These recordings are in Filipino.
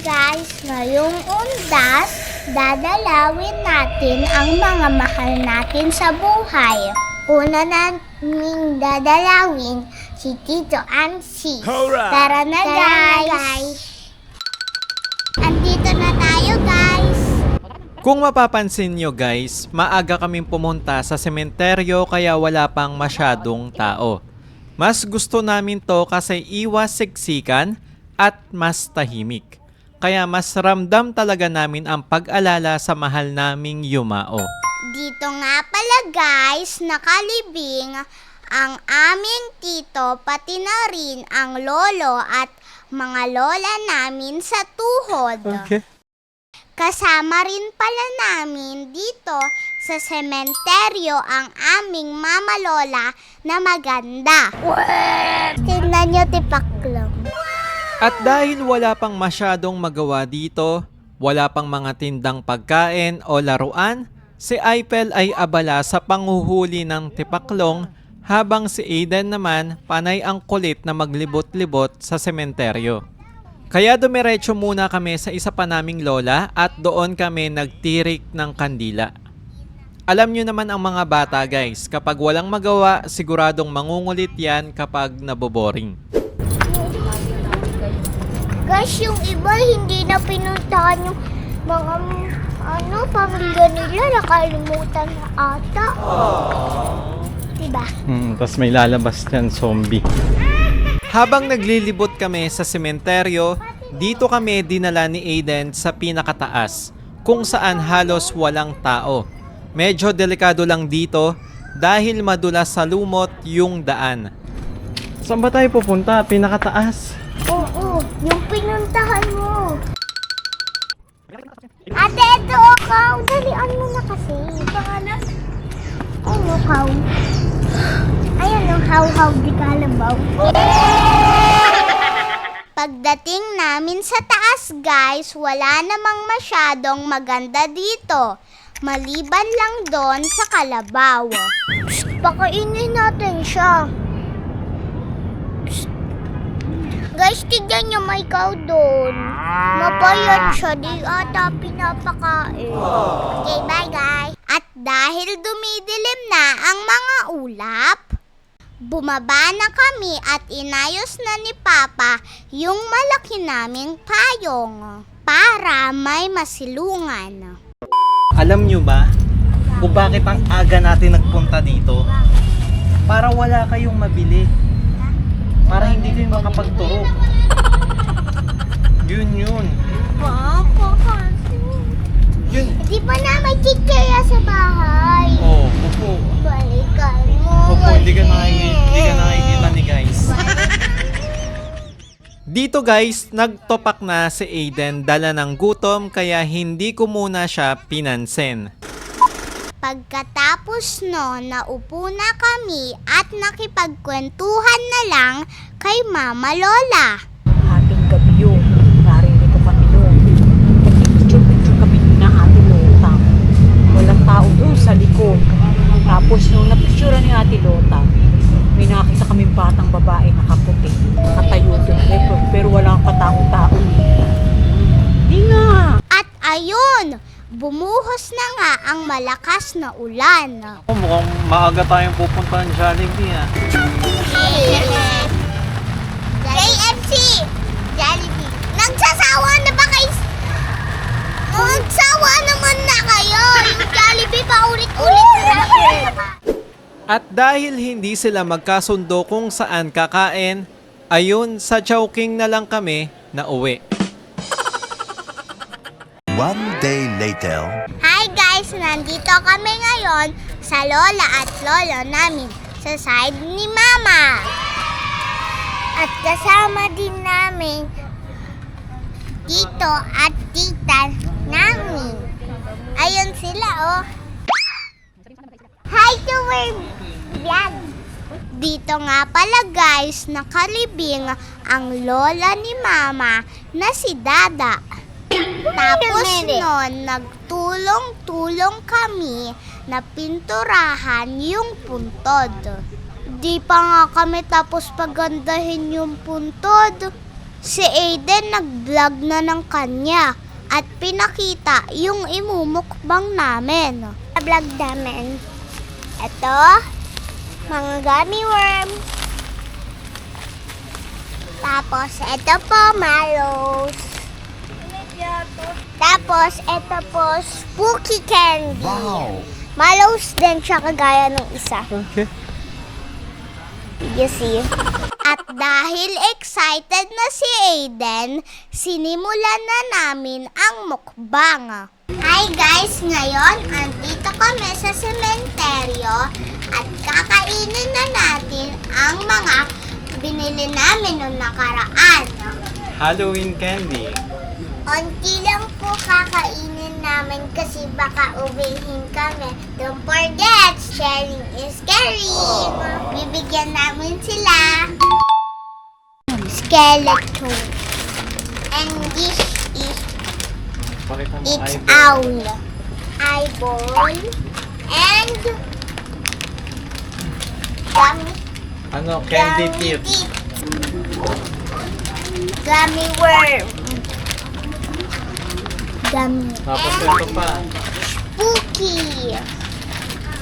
guys, ngayong undas, dadalawin natin ang mga mahal natin sa buhay. Una naming dadalawin si Tito Ansi. Alright. Tara na guys! Andito na tayo guys! Kung mapapansin nyo guys, maaga kaming pumunta sa sementeryo kaya wala pang masyadong tao. Mas gusto namin to kasi iwas siksikan at mas tahimik. Kaya mas ramdam talaga namin ang pag-alala sa mahal naming yumao. Dito nga pala guys, nakalibing ang aming tito pati na rin ang lolo at mga lola namin sa tuhod. Kasama rin pala namin dito sa sementeryo ang aming mama lola na maganda. Tingnan nyo tipaklong. At dahil wala pang masyadong magawa dito, wala pang mga tindang pagkain o laruan, si Aipel ay abala sa panguhuli ng tipaklong habang si Aiden naman panay ang kulit na maglibot-libot sa sementeryo. Kaya dumiretso muna kami sa isa pa naming lola at doon kami nagtirik ng kandila. Alam nyo naman ang mga bata guys, kapag walang magawa, siguradong mangungulit yan kapag naboboring. Guys, yung iba hindi na pinuntahan yung mga ano, pamilya nila. Nakalimutan na ata. Diba? Hmm, tapos may lalabas dyan, zombie. Habang naglilibot kami sa sementeryo, dito kami dinala ni Aiden sa pinakataas, kung saan halos walang tao. Medyo delikado lang dito dahil madulas sa lumot yung daan. Saan ba tayo pupunta? Pinakataas. Oo, yung pinuntahan mo. Ate, ito ikaw. Dalian mo na kasi. Pangalan? Ano, how? Ayan ang how-how di kalabaw. Pagdating namin sa taas, guys, wala namang masyadong maganda dito. Maliban lang doon sa kalabaw. Pakainin natin siya. Guys, tignan niyo may cow doon. Mapayat siya, di ata pinapakain. Okay, bye guys. At dahil dumidilim na ang mga ulap, bumaba na kami at inayos na ni Papa yung malaki naming payong para may masilungan. Alam nyo ba kung bakit ang aga natin nagpunta dito? Para wala kayong mabili. Para hindi kayo makapagturo. Yun yun. Papa, kasi. Yun. Di ba na may chichaya sa bahay? Oh, opo. Balikan mo. Opo, hindi ka kasi. nakikita, hindi ka nakikita ni guys. Dito guys, nagtopak na si Aiden dala ng gutom kaya hindi ko muna siya pinansin. Pagkatapos no, naupo na kami at nakipagkwentuhan na lang kay Mama Lola. Ating gabi yun. Narinig ko kami doon. Picture-picture kami na Ate Lota. Walang tao doon sa likod. Tapos nung napicturean ni Ate Lota, may nakita kami batang babae nakaputi. Nakatayo doon. Pero, pero walang katao-tao. Di nga. At ayun, bumuhos na nga ang malakas na ulan. Oh, mukhang maaga tayong pupunta ng Jollibee ah. JMC! Jollibee. Nagsasawa na ba kayo? Nagsawa naman na kayo! Yung Jollibee pa ulit-ulit na At dahil hindi sila magkasundo kung saan kakain, ayun sa Chowking na lang kami na uwi. One day later. Hi guys! Nandito kami ngayon sa lola at lolo namin sa side ni mama. At kasama din namin tito at tita namin. Ayun sila oh. Hi to my vlog! Dito nga pala guys, nakalibing ang lola ni mama na si Dada. Tapos nun, nagtulong-tulong kami na pinturahan yung puntod. Di pa nga kami tapos pagandahin yung puntod. si Aiden nag-vlog na ng kanya at pinakita yung imumukbang namin. Vlog namin. Ito, mga gummy worm. Tapos, ito po, Malos. Tapos, ito po, spooky candy. Wow! Malos din siya kagaya ng isa. Okay. You see? At dahil excited na si Aiden, sinimulan na namin ang mukbang. Hi guys! Ngayon, andito kami sa sementeryo at kakainin na natin ang mga binili namin noong nakaraan. Halloween candy. Onti lang po kakainin namin kasi baka uwihin kami. Don't forget, sharing is caring. Bibigyan namin sila. Skeleton. And this is its owl. Eyeball. And gummy, Ano? Candy gummy tip. Gummy worm. Gummy. Tapos ito pa. spooky.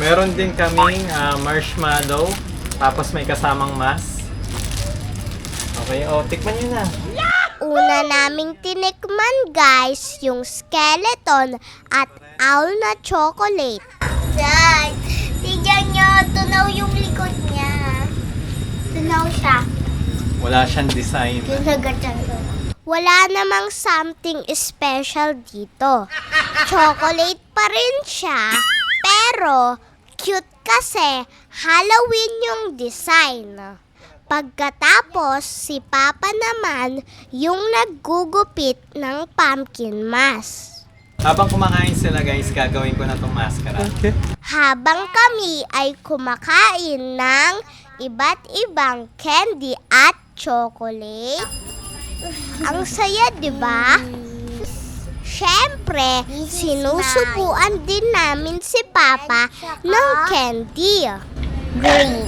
Meron din kaming ah, marshmallow. Tapos may kasamang mas. Okay, oh, tikman nyo na. Una naming tinikman guys yung skeleton at owl na chocolate. Dad, tignan nyo, tunaw yung likod niya. Tunaw siya. Wala siyang design. Wala namang something special dito. Chocolate pa rin siya, pero cute kasi Halloween yung design. Pagkatapos, si Papa naman yung naggugupit ng pumpkin mask. Habang kumakain sila guys, gagawin ko na itong maskara. Okay. Habang kami ay kumakain ng iba't ibang candy at chocolate. Ang saya, di ba? Siyempre, sinusubuan din namin si Papa ng candy. Green.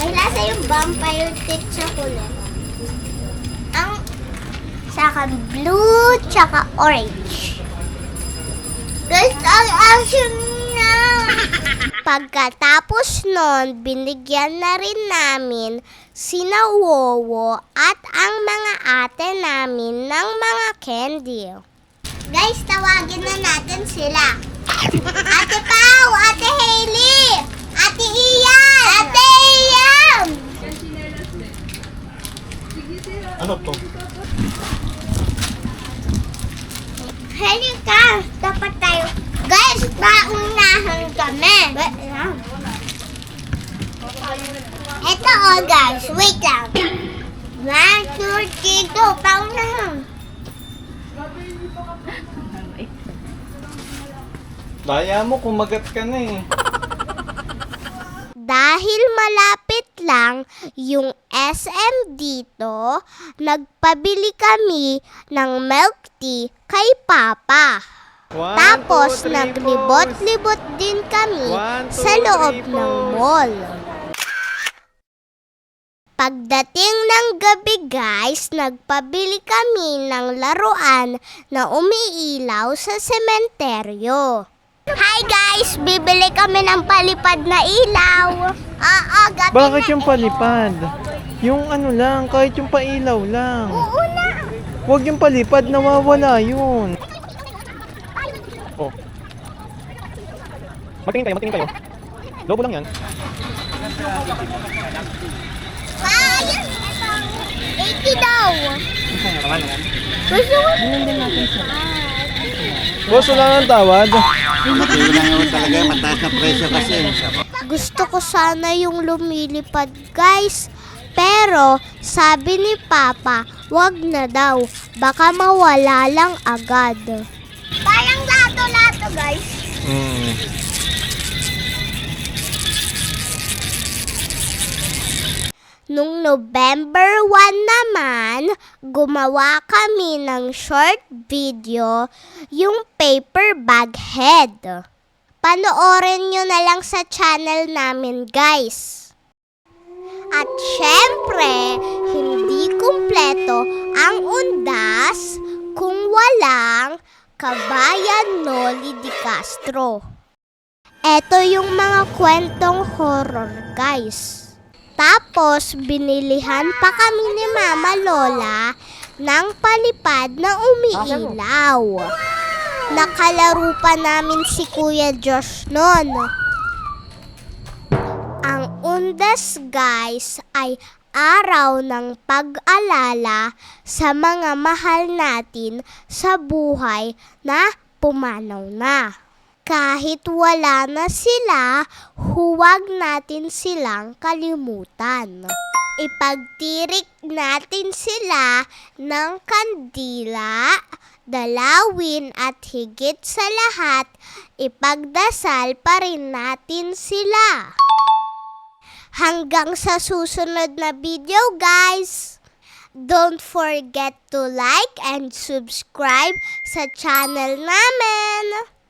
May lasa yung vampire sa kulay. Ang saka blue, tsaka orange. Guys, ang action na! Pagkatapos nun, binigyan na rin namin sina Wowo at ang mga ate namin ng mga candy. Guys, tawagin na natin sila. Ate Pau, Ate Hailey, Ate Ian, Ate Ian! Ano to? Halika, dapat tayo. Guys, paunahan kami. Ito oh guys, wait lang. One, two, three, go, paunahan. Daya mo, kumagat ka na eh. Dahil malapit lang yung SM dito, nagpabili kami ng milk tea kay Papa. One, Tapos naglibot-libot din kami One, two, sa loob three, ng mall. Pagdating ng gabi guys, nagpabili kami ng laruan na umiilaw sa sementeryo. Hi guys! Bibili kami ng palipad na ilaw. Oo, gabi Bakit na yung palipad? Yung ano lang, kahit yung pailaw lang. Oo na. Huwag yung palipad, nawawala yun. Matingin kayo, matingin kayo. Lobo lang yan. Ah, yes! 80 daw. Gusto mo? Boss, wala nang tawad. Kailangan mo talaga, mataas na presyo kasi. Gusto ko sana yung lumilipad, guys. Pero, sabi ni Papa, wag na daw. Baka mawala lang agad. Parang lato-lato, guys. Hmm. Nung November 1 naman, gumawa kami ng short video, yung paper bag head. Panoorin nyo na lang sa channel namin, guys. At syempre, hindi kumpleto ang undas kung walang kabayan Noli di Castro. Ito yung mga kwentong horror, guys. Tapos, binilihan pa kami ni Mama Lola ng palipad na umiilaw. Nakalaro pa namin si Kuya Josh noon. Ang undas, guys, ay araw ng pag-alala sa mga mahal natin sa buhay na pumanaw na. Kahit wala na sila, huwag natin silang kalimutan. Ipagtirik natin sila ng kandila, dalawin at higit sa lahat, ipagdasal pa rin natin sila. Hanggang sa susunod na video, guys! Don't forget to like and subscribe sa channel namin!